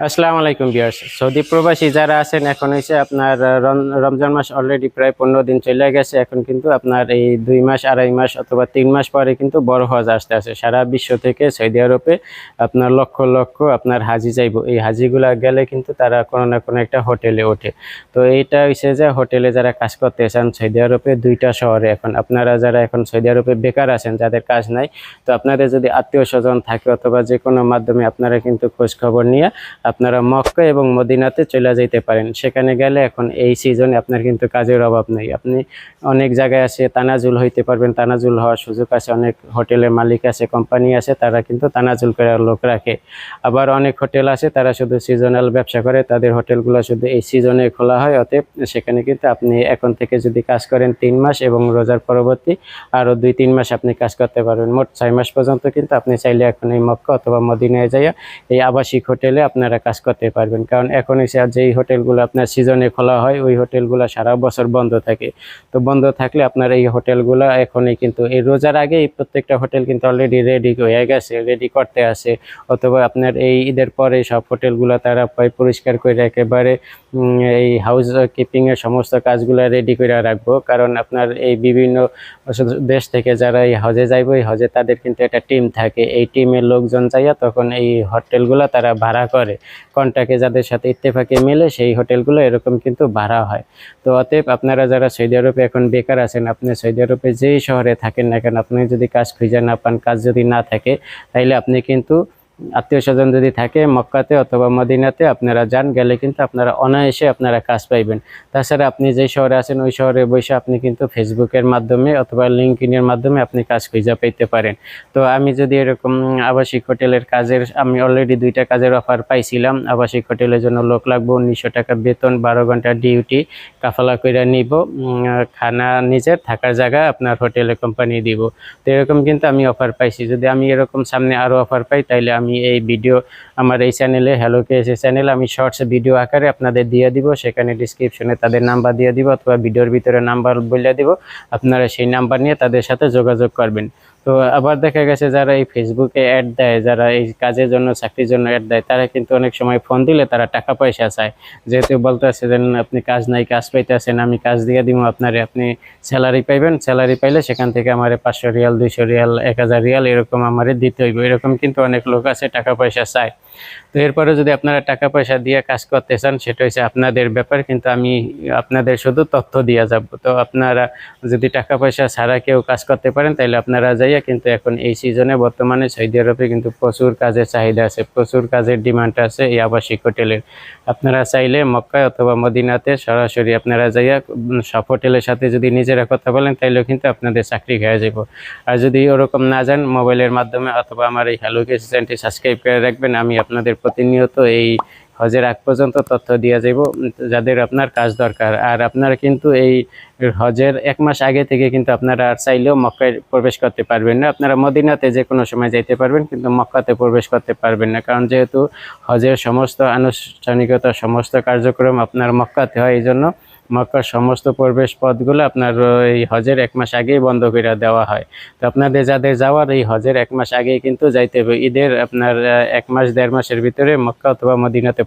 আসসালামু আলাইকুম বিয়ার্স সৌদি প্রবাসী যারা আছেন, এখন হয়েছে আপনার রম- রমজান মাস অলরেডি প্রায় পনেরো দিন চলে গেছে। এখন কিন্তু আপনার এই দুই মাস, আড়াই মাস অথবা তিন মাস পরে কিন্তু বড় হজ আসতে আছে। সারা বিশ্ব থেকে সৌদি আরবে আপনার লক্ষ লক্ষ আপনার হাজি যাইব। এই হাজিগুলা গেলে কিন্তু তারা কোনো না কোনো একটা হোটেলে ওঠে। তো এইটা হচ্ছে যে হোটেলে যারা কাজ করতে চান, সৌদি আরবে দুইটা শহরে এখন। আপনারা যারা এখন সৌদি আরবে বেকার আছেন, যাদের কাজ নাই, তো আপনাদের যদি আত্মীয় স্বজন থাকে অথবা যে কোনো মাধ্যমে আপনারা কিন্তু খোঁজ খবর নিয়ে আপনারা মক্কা এবং মদিনাতে চলে যেতে পারেন। সেখানে গেলে এখন এই সিজনে আপনার কিন্তু কাজের অভাব নেই। আপনি অনেক জায়গায় আছে তানাজুল হইতে পারবেন, তানাজুল হওয়ার সুযোগ আছে। অনেক হোটেলের মালিক আছে কোম্পানি আছে, তারা কিন্তু তানাজুল করে লোক রাখে। আবার অনেক হোটেল আছে, তারা শুধু সিজনাল ব্যবসা করে। তাদের হোটেলগুলো শুধু এই সিজনে খোলা হয়, অতএব সেখানে কিন্তু আপনি এখন থেকে যদি কাজ করেন তিন মাস এবং রোজার পরবর্তী আরও দুই, তিন মাস আপনি কাজ করতে পারবেন। মোট ছয় মাস পর্যন্ত কিন্তু আপনি চাইলে এখন এই মক্কা অথবা মদিনায় যাইয়া এই আবাসিক হোটেলে আপনারা কাজ করতে পারবেন। কারণ এখন এসে যেই হোটেলগুলো আপনার সিজনে খোলা হয়, ওই হোটেলগুলো সারা বছর বন্ধ থাকে। তো বন্ধ থাকলে আপনার এই হোটেলগুলো এখনই কিন্তু এই রোজার আগে এই প্রত্যেকটা হোটেল কিন্তু অলরেডি রেডি হয়ে গেছে রেডি করতে আছে। অথবা আপনার এই ঈদের পরে সব হোটেলগুলো তারা পরিষ্কার করে একেবারে এই হাউস কিপিংয়ের সমস্ত কাজগুলো রেডি করে রাখব। কারণ আপনার এই বিভিন্ন দেশ থেকে যারা এই হজে যাইবো, এই হজে তাদের কিন্তু একটা টিম থাকে। এই টিমের লোকজন যাইয়া তখন এই হোটেলগুলো তারা ভাড়া করে। কন্ট্রাক্টে যাদের সাথে ইত্তেফাকে মেলে সেই হোটেলগুলো এরকম কিন্তু ভাড়া হয়। তো অতএব আপনারা যারা সৌদি আরবে এখন বেকার আছেন, আপনি সৌদি আরবে যেই শহরে থাকেন না কেন, আপনি যদি কাজ খুঁজে না পান, কাজ যদি না থাকে তাহলে আপনি কিন্তু আত্মীয় স্বজন যদি থাকে মক্কাতে অথবা মদিনাতে, আপনারা যান, গেলে কিন্তু আপনারা অনায়াসে আপনারা কাজ পাইবেন। তাছাড়া আপনি যে শহরে আছেন, ওই শহরে বসে আপনি কিন্তু ফেসবুকের মাধ্যমে অথবা লিঙ্কইনের মাধ্যমে আপনি কাজ খুঁজে পেতে পারেন। তো আমি যদি এরকম আবাসিক হোটেলের কাজের, আমি অলরেডি দুইটা কাজের অফার পাইছিলাম। আবাসিক হোটেলের জন্য লোক লাগবো উনিশশো টাকা বেতন, বারো ঘণ্টা ডিউটি কাফালা করে নিব। খানা নিজের, থাকার জায়গা আপনার হোটেলে কোম্পানি দিব। তো এরকম কিন্তু আমি অফার পাইছি। যদি আমি এরকম সামনে আরও অফার পাই, তাইলে আমি এই ভিডিও আমার এই চ্যানেলে হ্যালো কেএসএ চ্যানেল আমি শর্টস ভিডিও আকারে আপনাদের দিয়ে দিব, সেখানে ডিসক্রিপশনে তাদের নাম্বার দিয়ে দিব অথবা ভিডিওর ভিতরে নাম্বার বলে দিব। আপনারা সেই নাম্বার নিয়ে তাদের সাথে যোগাযোগ করবেন। তো আবার দেখা গেছে যারা এই ফেসবুকে অ্যাড দেয়, যারা এই কাজের জন্য, চাকরির জন্য অ্যাড দেয়, তারা কিন্তু অনেক সময় ফোন দিলে তারা টাকা পয়সা চায়। যেহেতু বলতেছে যে, আপনি কাজ নাই, কাজ পাইতেছেন, আমি কাজ দিয়ে দিব আপনারে, আপনি স্যালারি পাইবেন স্যালারি পাইলে সেখান থেকে আমার পাঁচশো রিয়াল, দুইশো রিয়াল, এক হাজার রিয়াল এরকম আমার দিতে হইব। এরকম কিন্তু অনেক লোক আছে, টাকা পয়সা চায়। তো এরপরে যদি আপনারা টাকা পয়সা দিয়ে কাজ করতে চান, সেটা হচ্ছে আপনাদের ব্যাপার, কিন্তু আমি আপনাদের শুধু তথ্য দিয়ে যাব। তো আপনারা যদি টাকা পয়সা ছাড়া কেউ কাজ করতে পারেন, তাহলে আপনারা যাইয়া কিন্তু এখন এই সিজনে বর্তমানে সৌদি আরবে কিন্তু প্রচুর কাজের চাহিদা আছে, প্রচুর কাজের ডিমান্ড আছে এই আবাসিক হোটেলের। আপনারা চাইলে মক্কায় অথবা মদিনাতে সরাসরি আপনারা যাইয়া সব হোটেলের সাথে যদি নিজেরা কথা বলেন, তাইলেও কিন্তু আপনাদের চাকরি হয়ে যাব। আর যদি ওরকম না যান, মোবাইলের মাধ্যমে অথবা আমার এই হ্যালো কেস সাবস্ক্রাইব করে রাখবেন, আমি আপনাদের প্রতিনিয়ত এই হজের আগ পর্যন্ত তথ্য দিয়ে যাব যাদের আপনার কাজ দরকার। আর আপনারা কিন্তু এই হজের এক মাস আগে থেকে কিন্তু আপনারা আর চাইলেও মক্কায় প্রবেশ করতে পারবেন না। আপনারা মদিনাতে যে কোনো সময় যাইতে পারবেন, কিন্তু মক্কাতে প্রবেশ করতে পারবেন না। কারণ যেহেতু হজের সমস্ত আনুষ্ঠানিকতা, সমস্ত কার্যক্রম আপনার মক্কাতে হয়, এই জন্য মক্কার সমস্ত প্রবেশ পথগুলো আপনার এই হজের এক মাস আগেই বন্ধ করে দেওয়া হয়। তো আপনাদের যাদের যাওয়ার এই হজের এক মাস আগেই কিন্তু যাইতে হবে। ঈদের আপনার এক মাস, দেড় মাসের ভিতরে মক্কা অথবা মদিনাতে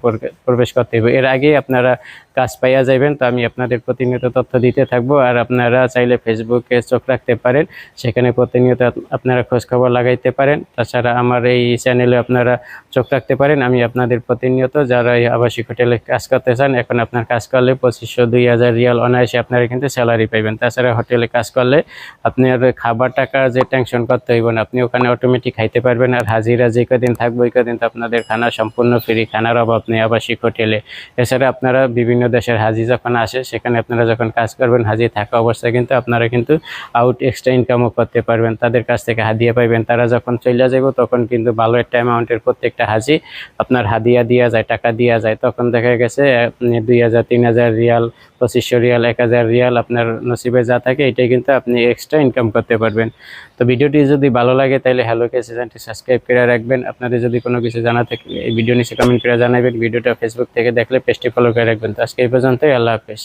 প্রবেশ করতে হবে। এর আগেই আপনারা কাজ পাইয়া যাবেন তো আমি আপনাদের প্রতিনিয়ত তথ্য দিতে থাকব। আর আপনারা চাইলে ফেসবুকে চোখ রাখতে পারেন। সেখানে প্রতিনিয়ত আপনারা খোঁজখবর লাগাইতে পারেন। তাছাড়া আমার এই চ্যানেলে আপনারা চোখ রাখতে পারেন। আমি আপনাদের প্রতিনিয়ত যারা এই আবাসিক হোটেলে কাজ করতে চান, এখন আপনার কাজ করলে পঁচিশশো দুই হাজার রিয়াল অনায়াসে আপনারা কিন্তু স্যালারি পাইবেন। তাছাড়া হোটেলে কাজ করলে আপনার খাবার টাকা যে টেনশন করতে হইব না, আপনি ওখানে অটোমেটিক খাইতে পারবেন। আর হাজিরা যে কদিন থাকবে, ওই কদিন তো আপনাদের খানা সম্পূর্ণ ফ্রি খানার অভাব নেই আবাসিক হোটেলে এছাড়া আপনারা বিভিন্ন দেশের হাজি যখন আসে, সেখানে আপনারা যখন কাজ করবেন, হাজি থাকা অবস্থায় কিন্তু আপনারা কিন্তু আউট এক্সট্রা ইনকামও করতে পারবেন। তাদের কাছ থেকে হাদিয়া পাইবেন। তারা যখন চলে যাব তখন কিন্তু ভালো একটা অ্যামাউন্টের প্রত্যেকটা হাজি আপনার হাদিয়া দেওয়া যায়, টাকা দেওয়া যায়। তখন দেখা গেছে দুই হাজার, তিন হাজার রিয়াল পঁচিশশো রিয়াল, এক হাজার রিয়াল আপনার নসিবে যা থাকে, এটাই কিন্তু আপনি এক্সট্রা ইনকাম করতে পারবেন। তো ভিডিওটি যদি ভালো লাগে তাহলে হ্যালো কে চ্যানেলটি সাবস্ক্রাইব করে রাখবেন। আপনাদের যদি কোনো কিছু জানা থাকে, এই ভিডিও নিচে কমেন্ট করে জানাবেন। ভিডিওটা ফেসবুক থেকে দেখলে পেজটি ফলো করে রাখবেন। তো আজকে এই পর্যন্তই, আল্লাহ হাফেজ।